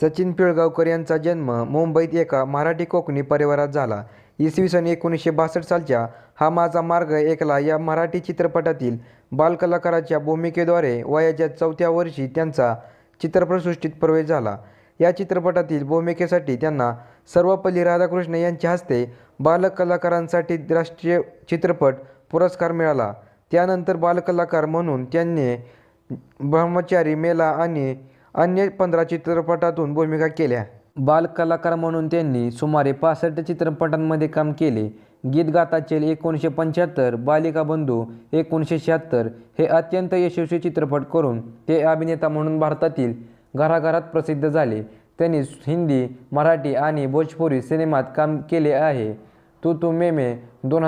सचिन पिळगावकर यांचा जन्म मुंबईत एका मराठी कोकणी परिवारात झाला. इसवी सन एकोणीसशे बासष्ट सालच्या हा माझा मार्ग एकला या मराठी चित्रपटातील बालकलाकाराच्या भूमिकेद्वारे वयाच्या चौथ्या वर्षी त्यांचा चित्रपटसृष्टीत प्रवेश झाला. या चित्रपटातील भूमिकेसाठी त्यांना सर्वपल्ली राधाकृष्ण यांच्या हस्ते बालकलाकारांसाठी राष्ट्रीय चित्रपट पुरस्कार मिळाला. त्यानंतर बालकलाकार म्हणून त्यांनी ब्रह्मचारी, मेला आणि अन्य पंधरा चित्रपटातून भूमिका केल्या. बालकलाकार म्हणून त्यांनी सुमारे पासष्ट चित्रपटांमध्ये काम केले. गीत गाताचेल एकोणीसशे पंच्याहत्तर, बालिका बंधू एकोणीसशे शहात्तर हे अत्यंत यशस्वी चित्रपट करून ते अभिनेता म्हणून भारतातील घराघरात प्रसिद्ध झाले. त्यांनी हिंदी, मराठी आणि भोजपुरी सिनेमात काम केले आहे. तू तू मे मे दोन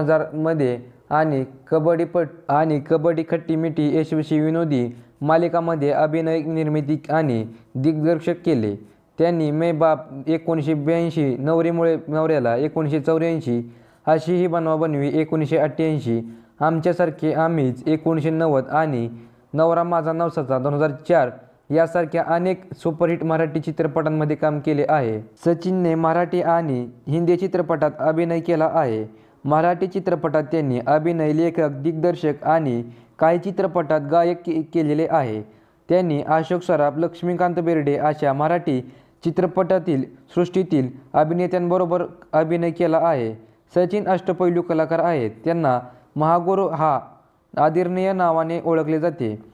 आणि कबड्डीपट आणि कबड्डी खट्टी मिठी यशस्वी विनोदी मालिकामध्ये अभिनय, निर्मिती आणि दिग्दर्शक केले. त्यांनी मे बाप एकोणीसशे ब्याऐंशी, नवरीमुळे नवऱ्याला एकोणीसशे चौऱ्याऐंशी, अशी ही बनवा बनवी एकोणीसशे अठ्ठ्याऐंशी, आमच्यासारखे आम्हीच एकोणीसशे नव्वद आणि नवरा माझा नवसाचा दोन हजार चार यासारख्या अनेक सुपरहिट मराठी चित्रपटांमध्ये काम केले आहे. सचिनने मराठी आणि हिंदी चित्रपटात अभिनय केला आहे. मराठी चित्रपटात त्यांनी अभिनय, लेखक, दिग्दर्शक आणि काही चित्रपटात गायक केलेले आहे. त्यांनी अशोक सराफ, लक्ष्मीकांत बेर्डे अशा मराठी चित्रपटातील सृष्टीतील अभिनेत्यांबरोबर अभिनय केला आहे. सचिन अष्टपैलू कलाकार आहेत. त्यांना महागुरू हा आदरणीय नावाने ओळखले जाते.